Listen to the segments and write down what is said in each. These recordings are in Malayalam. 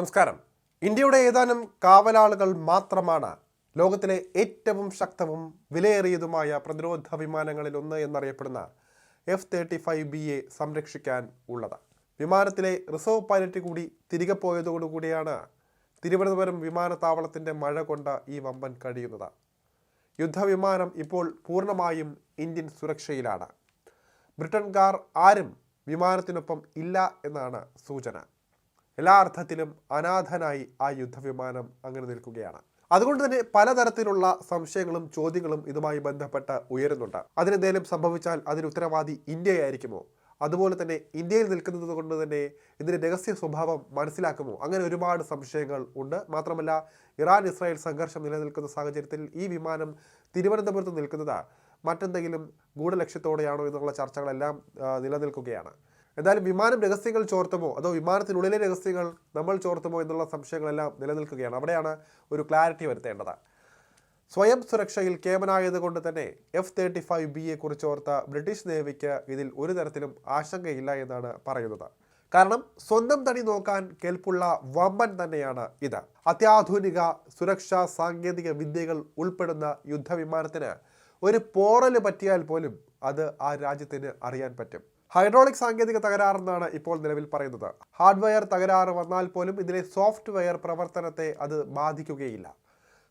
നമസ്കാരം. ഇന്ത്യയുടെ ഏതാനും കാവലാളുകൾ മാത്രമാണ് ലോകത്തിലെ ഏറ്റവും ശക്തവും വിലയേറിയതുമായ പ്രതിരോധ വിമാനങ്ങളിൽ ഒന്ന് എന്നറിയപ്പെടുന്ന എഫ് തേർട്ടി ഫൈവ് ബി എ സംരക്ഷിക്കാൻ ഉള്ളത്. വിമാനത്തിലെ റിസർവ് പൈലറ്റ് കൂടി തിരികെ പോയതോടുകൂടിയാണ് തിരുവനന്തപുരം വിമാനത്താവളത്തിന്റെ മഴ കൊണ്ട് ഈ വമ്പൻ കഴിയുന്നത്. യുദ്ധവിമാനം ഇപ്പോൾ പൂർണമായും ഇന്ത്യൻ സുരക്ഷയിലാണ്. ബ്രിട്ടൻകാർ ആരും വിമാനത്തിനൊപ്പം ഇല്ല എന്നാണ് സൂചന. എല്ലാ അർത്ഥത്തിലും അനാഥനായി ആ യുദ്ധവിമാനം അങ്ങനെ നിൽക്കുകയാണ്. അതുകൊണ്ട് തന്നെ പലതരത്തിലുള്ള സംശയങ്ങളും ചോദ്യങ്ങളും ഇതുമായി ബന്ധപ്പെട്ട് ഉയരുന്നുണ്ട്. അതിനെന്തെങ്കിലും സംഭവിച്ചാൽ അതിന് ഉത്തരവാദി ഇന്ത്യയായിരിക്കുമോ? അതുപോലെ തന്നെ ഇന്ത്യയിൽ നിൽക്കുന്നത് കൊണ്ട് തന്നെ ഇതിന്റെ രഹസ്യ സ്വഭാവം മനസ്സിലാക്കുമോ? അങ്ങനെ ഒരുപാട് സംശയങ്ങൾ ഉണ്ട്. മാത്രമല്ല ഇറാൻ ഇസ്രായേൽ സംഘർഷം നിലനിൽക്കുന്ന സാഹചര്യത്തിൽ ഈ വിമാനം തിരുവനന്തപുരത്ത് നിൽക്കുന്നത് മറ്റെന്തെങ്കിലും ഗൂഢലക്ഷ്യത്തോടെയാണോ എന്നുള്ള ചർച്ചകളെല്ലാം നിലനിൽക്കുകയാണ്. എന്തായാലും വിമാനം രഹസ്യങ്ങൾ ചോർത്തുമോ? അതോ വിമാനത്തിനുള്ളിലെ രഹസ്യങ്ങൾ നമ്മൾ ചോർത്തുമോ എന്നുള്ള സംശയങ്ങളെല്ലാം നിലനിൽക്കുകയാണ്. അവിടെയാണ് ഒരു ക്ലാരിറ്റി വരുത്തേണ്ടത്. സ്വയം സുരക്ഷയിൽ കേമനായതുകൊണ്ട് തന്നെ എഫ് തേർട്ടി ഫൈവ് ബിയെ കുറിച്ച് ഓർത്ത ബ്രിട്ടീഷ് നേവിക്ക് ഇതിൽ ഒരു തരത്തിലും ആശങ്കയില്ല എന്നാണ് പറയുന്നത്. കാരണം സ്വന്തം തടി നോക്കാൻ കേൾപ്പുള്ള വമ്പൻ തന്നെയാണ് ഇത്. അത്യാധുനിക സുരക്ഷാ സാങ്കേതിക വിദ്യകൾ ഉൾപ്പെടുന്ന യുദ്ധവിമാനത്തിന് ഒരു പോറൽ പറ്റിയാൽ പോലും അത് ആ രാജ്യത്തിന് അറിയാൻ പറ്റും. ഹൈഡ്രോളിക് സാങ്കേതിക തകരാറെന്നാണ് ഇപ്പോൾ നിലവിൽ പറയുന്നത്. ഹാർഡ്വെയർ തകരാറ് വന്നാൽ പോലും ഇതിലെ സോഫ്റ്റ്വെയർ പ്രവർത്തനത്തെ അത് ബാധിക്കുകയില്ല.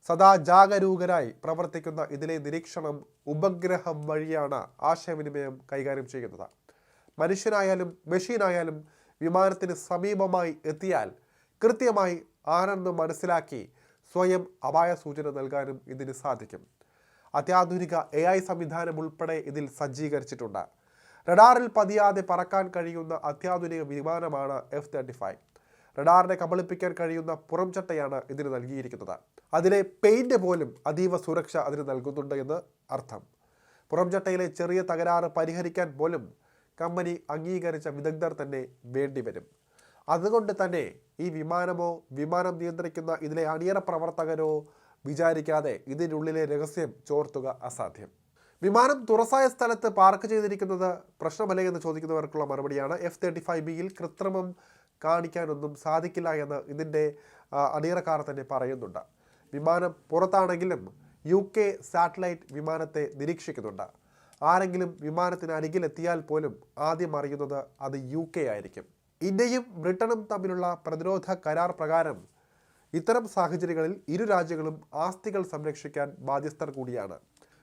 സദാ ജാഗരൂകരായി പ്രവർത്തിക്കുന്ന ഇതിലെ നിരീക്ഷണം ഉപഗ്രഹം വഴിയാണ് ആശയവിനിമയം കൈകാര്യം ചെയ്യുന്നത്. മനുഷ്യനായാലും മെഷീനായാലും വിമാനത്തിന് സമീപമായി എത്തിയാൽ കൃത്യമായി ആരെന്ന് മനസ്സിലാക്കി സ്വയം അപായ സൂചന നൽകാനും ഇതിന് സാധിക്കും. അത്യാധുനിക എ ഐ സംവിധാനം ഉൾപ്പെടെ ഇതിൽ സജ്ജീകരിച്ചിട്ടുണ്ട്. റഡാറിൽ പതിയാതെ പറക്കാൻ കഴിയുന്ന അത്യാധുനിക വിമാനമാണ് എഫ് തേർട്ടി ഫൈവ് റഡാറിനെ കബളിപ്പിക്കാൻ കഴിയുന്ന പുറംചട്ടയാണ് ഇതിന് നൽകിയിരിക്കുന്നത്. അതിലെ പെയിന്റ് പോലും അതീവ സുരക്ഷ അതിന് നൽകുന്നുണ്ട് എന്ന് അർത്ഥം. പുറംചട്ടയിലെ ചെറിയ തകരാറ് പരിഹരിക്കാൻ പോലും കമ്പനി അംഗീകരിച്ച വിദഗ്ധർ തന്നെ വേണ്ടിവരും അതുകൊണ്ട് തന്നെ ഈ വിമാനമോ വിമാനം നിയന്ത്രിക്കുന്ന ഇതിലെ അണിയറ പ്രവർത്തകരോ വിചാരിക്കാതെ ഇതിനുള്ളിലെ രഹസ്യം ചോർത്തുക അസാധ്യം. വിമാനം തുറസായ സ്ഥലത്ത് പാർക്ക് ചെയ്തിരിക്കുന്നത് പ്രശ്നമല്ലേ എന്ന് ചോദിക്കുന്നവർക്കുള്ള മറുപടിയാണ്. എഫ് തേർട്ടി ഫൈവ് ബിയിൽ കൃത്രിമം കാണിക്കാനൊന്നും സാധിക്കില്ല എന്ന് ഇതിന്റെ അണിയറക്കാർ തന്നെ പറയുന്നുണ്ട്. വിമാനം പുറത്താണെങ്കിലും യു കെ സാറ്റലൈറ്റ് വിമാനത്തെ നിരീക്ഷിക്കുന്നുണ്ട്. ആരെങ്കിലും വിമാനത്തിന് അരികിലെത്തിയാൽ പോലും ആദ്യം അറിയുന്നത് അത് യു കെ ആയിരിക്കും. ഇന്ത്യയും ബ്രിട്ടനും തമ്മിലുള്ള പ്രതിരോധ കരാർ പ്രകാരം ഇത്തരം സാഹചര്യങ്ങളിൽ ഇരു രാജ്യങ്ങളും ആസ്തികൾ സംരക്ഷിക്കാൻ ബാധ്യസ്ഥർ കൂടിയാണ്.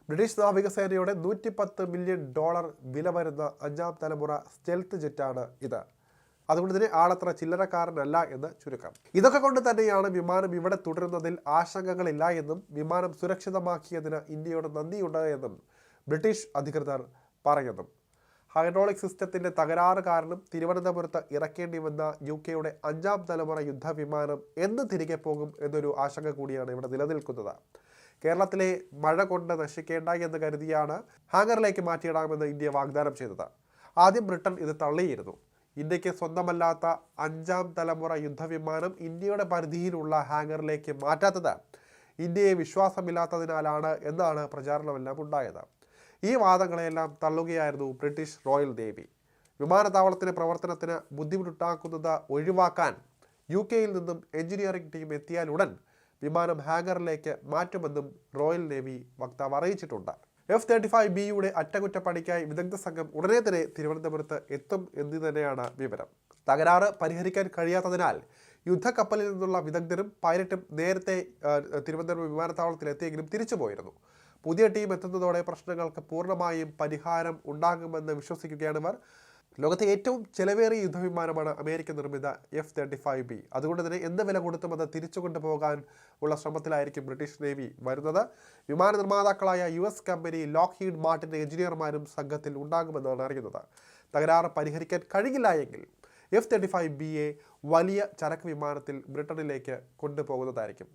ബ്രിട്ടീഷ് നാവികസേനയുടെ നൂറ്റി പത്ത് മില്യൺ ഡോളർ വില വരുന്ന അഞ്ചാം തലമുറ സ്റ്റെൽത്ത് ജെറ്റാണ് ഇത്. അതുകൊണ്ട് തന്നെ ആളത്ര ചില്ലറക്കാരനല്ല എന്ന് ചുരുക്കം. ഇതൊക്കെ കൊണ്ട് തന്നെയാണ് വിമാനം ഇവിടെ തുടരുന്നതിൽ ആശങ്കകളില്ല എന്നും വിമാനം സുരക്ഷിതമാക്കിയതിന് ഇന്ത്യയുടെ നന്ദിയുണ്ട് എന്നും ബ്രിട്ടീഷ് അധികൃതർ പറയുന്നു. ഹൈഡ്രോളിക് സിസ്റ്റത്തിന്റെ തകരാറ് കാരണം തിരുവനന്തപുരത്ത് ഇറക്കേണ്ടി വന്ന യു കെയുടെ അഞ്ചാം തലമുറ യുദ്ധവിമാനം എന്ന് തിരികെ പോകും എന്നൊരു ആശങ്ക കൂടിയാണ് ഇവിടെ നിലനിൽക്കുന്നത്. കേരളത്തിലെ മഴ കൊണ്ട് നശിക്കേണ്ട എന്ന് കരുതിയാണ് ഹാങ്ങറിലേക്ക് മാറ്റിയിടാമെന്ന് ഇന്ത്യ വാഗ്ദാനം ചെയ്തത്. ആദ്യം ബ്രിട്ടൻ ഇത് തള്ളിയിരുന്നു. ഇന്ത്യയ്ക്ക് സ്വന്തമല്ലാത്ത അഞ്ചാം തലമുറ യുദ്ധവിമാനം ഇന്ത്യയുടെ പരിധിയിലുള്ള ഹാങ്ങറിലേക്ക് മാറ്റാത്തത് ഇന്ത്യയെ വിശ്വാസമില്ലാത്തതിനാലാണ് എന്നാണ് പ്രചാരണമെല്ലാം ഉണ്ടായത്. ഈ വാദങ്ങളെല്ലാം തള്ളുകയായിരുന്നു ബ്രിട്ടീഷ് റോയൽ നേവി. വിമാനത്താവളത്തിന് പ്രവർത്തനത്തിന് ബുദ്ധിമുട്ടുണ്ടാക്കുന്നത് ഒഴിവാക്കാൻ യു കെയിൽ നിന്നും എഞ്ചിനീയറിംഗ് ടീം എത്തിയാലുടൻ വിമാനം ഹാഗറിലേക്ക് മാറ്റുമെന്നും റോയൽ നേവി വക്താവ് അറിയിച്ചിട്ടുണ്ട്. എഫ് തേർട്ടി ഫൈവ് ബിയുടെ അറ്റകുറ്റപ്പണിക്കായി വിദഗ്ധ സംഘം ഉടനെ തന്നെ തിരുവനന്തപുരത്ത് എത്തും എന്ന് തന്നെയാണ് വിവരം. തകരാറ് പരിഹരിക്കാൻ കഴിയാത്തതിനാൽ യുദ്ധക്കപ്പലിൽ നിന്നുള്ള വിദഗ്ധരും പൈലറ്റും നേരത്തെ തിരുവനന്തപുരം വിമാനത്താവളത്തിൽ എത്തിയെങ്കിലും തിരിച്ചു പോയിരുന്നു. പുതിയ ടീം എത്തുന്നതോടെ പ്രശ്നങ്ങൾക്ക് പൂർണമായും പരിഹാരം ഉണ്ടാകുമെന്ന് വിശ്വസിക്കുകയാണ് ഇവർ. ലോകത്തെ ഏറ്റവും ചെലവേറിയ യുദ്ധവിമാനമാണ് അമേരിക്ക നിർമ്മിത എഫ് തേർട്ടി ഫൈവ് ബി. അതുകൊണ്ട് തന്നെ എന്ത് വില കൊടുത്തും അത് തിരിച്ചു കൊണ്ടുപോകാൻ ഉള്ള ശ്രമത്തിലായിരിക്കും ബ്രിട്ടീഷ് നേവി വരുന്നത്. വിമാന നിർമ്മാതാക്കളായ U S company Lockheed മാർട്ടിന്റെ എഞ്ചിനീയർമാരും സംഘത്തിൽ ഉണ്ടാകുമെന്നാണ് അറിയുന്നത്. തകരാറ് പരിഹരിക്കാൻ കഴിയില്ല എങ്കിൽ എഫ് തേർട്ടി ഫൈവ് ബി എ വലിയ ചരക്ക് വിമാനത്തിൽ ബ്രിട്ടനിലേക്ക് കൊണ്ടുപോകുന്നതായിരിക്കും.